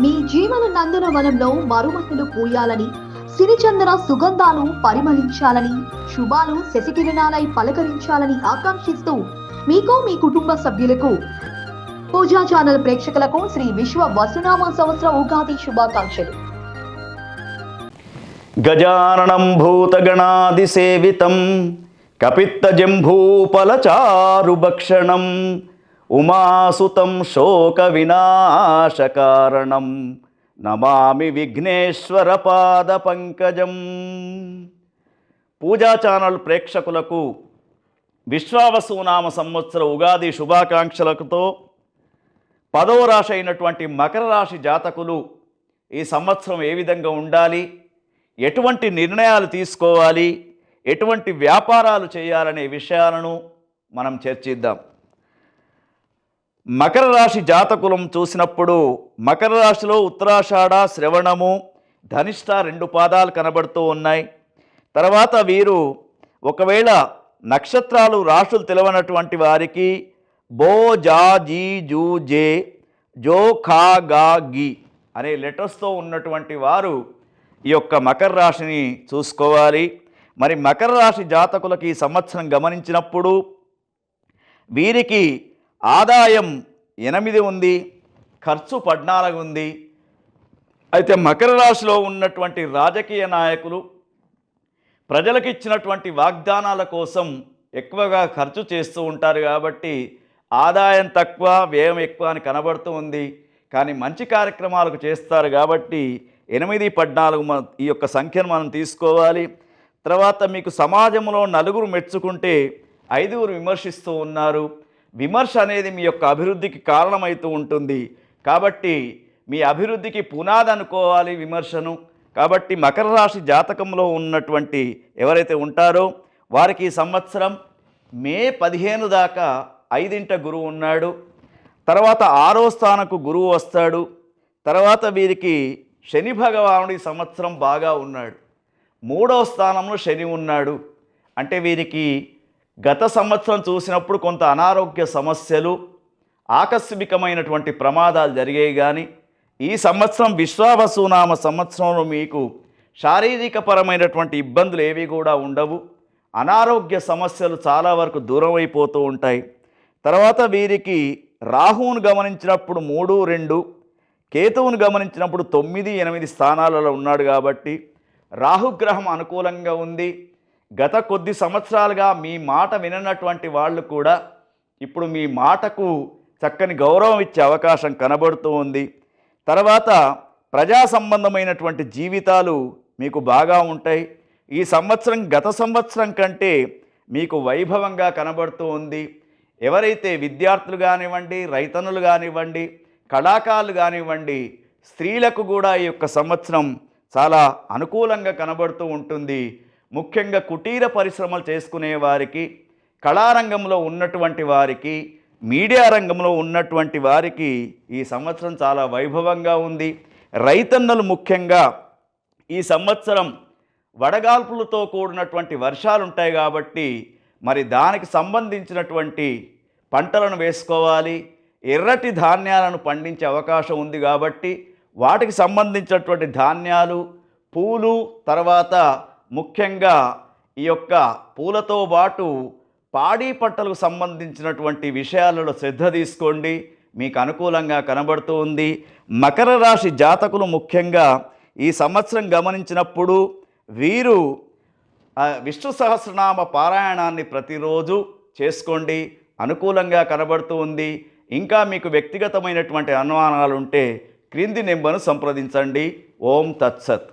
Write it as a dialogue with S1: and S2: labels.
S1: మీ జీవన నందన వనంలో మరుమహిళలు పూయాలని సిరిచందన సుగంధాలు పరిమళించాలని శుభాలు శశికిరణాలై పలకరించాలని ఆకాంక్షిస్తూ మీకు మీ కుటుంబ సభ్యులకు పూజా ఛానల్ ప్రేక్షకులకు శ్రీ విశ్వ వసునామ సంవత్సర ఉగాది శుభాకాంక్షలు.
S2: గజాననం భూతగణాదిసేవితం భక్షణం ఉమాసుతం శోక వినాశకారణం నమామి విఘ్నేశ్వర పాద పంకజం. పూజా ఛానల్ ప్రేక్షకులకు విశ్వావసునామ సంవత్సర ఉగాది శుభాకాంక్షలతో పదవ రాశి అయినటువంటి మకర రాశి జాతకులు ఈ సంవత్సరం ఏ విధంగా ఉండాలి? ఎటువంటి నిర్ణయాలు తీసుకోవాలి? ఎటువంటి వ్యాపారాలు చేయాలనే విషయాలను మనం చర్చిద్దాం. మకర రాశి జాతకులం చూసినప్పుడు మకర రాశిలో ఉత్తరాషాఢ శ్రవణము ధనిష్ట రెండు పాదాలు కనబడుతూ ఉన్నాయి. తర్వాత వీరు ఒకవేళ నక్షత్రాలు రాశులు తెలవనటువంటి వారికి బో జా జీ జూ జే జో ఖా గా గి అనే లెటర్స్తో ఉన్నటువంటి వారు ఈ యొక్క మకర రాశిని చూసుకోవాలి. మరి మకర రాశి జాతకులకి ఈ సంవత్సరం గమనించినప్పుడు వీరికి ఆదాయం ఎనిమిది ఉంది ఖర్చు పద్నాలుగు ఉంది. అయితే మకర రాశిలో ఉన్నటువంటి రాజకీయ నాయకులు ప్రజలకు ఇచ్చినటువంటి వాగ్దానాల కోసం ఎక్కువగా ఖర్చు చేస్తూ ఉంటారు కాబట్టి ఆదాయం తక్కువ వ్యయం ఎక్కువ అని కనబడుతూ ఉంది. కానీ మంచి కార్యక్రమాలకు చేస్తారు కాబట్టి ఎనిమిది పద్నాలుగు మ- ఈ యొక్క సంఖ్యను మనం తీసుకోవాలి. తర్వాత మీకు సమాజంలో నలుగురు మెచ్చుకుంటే ఐదుగురు విమర్శిస్తూ ఉన్నారు. విమర్శ అనేది మీ యొక్క అభివృద్ధికి కారణమవుతూ ఉంటుంది. కాబట్టి మీ అభివృద్ధికి పునాది అనుకోవాలి విమర్శను. కాబట్టి మకర రాశి జాతకంలో ఉన్నటువంటి ఎవరైతే ఉంటారో వారికి ఈ సంవత్సరం మే పదిహేను దాకా ఐదింట గురువు ఉన్నాడు. తర్వాత ఆరో స్థానకు గురువు వస్తాడు. తర్వాత వీరికి శని భగవానుడు ఈ సంవత్సరం బాగా ఉన్నాడు. మూడవ స్థానంలో శని ఉన్నాడు. అంటే వీరికి గత సంవత్సరం చూసినప్పుడు కొంత అనారోగ్య సమస్యలు ఆకస్మికమైనటువంటి ప్రమాదాలు జరిగాయి కానీ ఈ సంవత్సరం విశ్వావసునామ సంవత్సరంలో మీకు శారీరకపరమైనటువంటి ఇబ్బందులు ఏవి కూడా ఉండవు. అనారోగ్య సమస్యలు చాలా వరకు దూరం అయిపోతూ ఉంటాయి. తర్వాత వీరికి రాహువును గమనించినప్పుడు మూడు రెండు కేతువును గమనించినప్పుడు తొమ్మిది ఎనిమిది స్థానాలలో ఉన్నాడు కాబట్టి రాహుగ్రహం అనుకూలంగా ఉంది. గత కొద్ది సంవత్సరాలుగా మీ మాట విననటువంటి వాళ్ళు కూడా ఇప్పుడు మీ మాటకు చక్కని గౌరవం ఇచ్చే అవకాశం కనబడుతూ ఉంది. తర్వాత ప్రజా సంబంధమైనటువంటి జీవితాలు మీకు బాగా ఉంటాయి. ఈ సంవత్సరం గత సంవత్సరం కంటే మీకు వైభవంగా కనబడుతూ ఉంది. ఎవరైతే విద్యార్థులు కానివ్వండి రైతన్నులు కానివ్వండి కళాకారులు కానివ్వండి స్త్రీలకు కూడా ఈ యొక్క సంవత్సరం చాలా అనుకూలంగా కనబడుతూ ఉంటుంది. ముఖ్యంగా కుటీర పరిశ్రమలు చేసుకునే వారికి కళారంగంలో ఉన్నటువంటి వారికి మీడియా రంగంలో ఉన్నటువంటి వారికి ఈ సంవత్సరం చాలా వైభవంగా ఉంది. రైతన్నలు ముఖ్యంగా ఈ సంవత్సరం వడగాల్పులతో కూడినటువంటి వర్షాలు ఉంటాయి కాబట్టి మరి దానికి సంబంధించినటువంటి పంటలను వేసుకోవాలి. ఎర్రటి ధాన్యాలను పండించే అవకాశం ఉంది కాబట్టి వాటికి సంబంధించినటువంటి ధాన్యాలు పూలు తర్వాత ముఖ్యంగా ఈ యొక్క పూలతో పాటు పాడి పంటలకు సంబంధించినటువంటి విషయాలలో శ్రద్ధ తీసుకోండి. మీకు అనుకూలంగా కనబడుతూ ఉంది. మకర రాశి జాతకులు ముఖ్యంగా ఈ సంవత్సరం గమనించినప్పుడు వీరు విష్ణు సహస్రనామ పారాయణాన్ని ప్రతిరోజు చేసుకోండి. అనుకూలంగా కనబడుతూ ఉంది. ఇంకా మీకు వ్యక్తిగతమైనటువంటి అనుమానాలు ఉంటే క్రింది నెంబర్ను సంప్రదించండి. ఓం తత్సత్.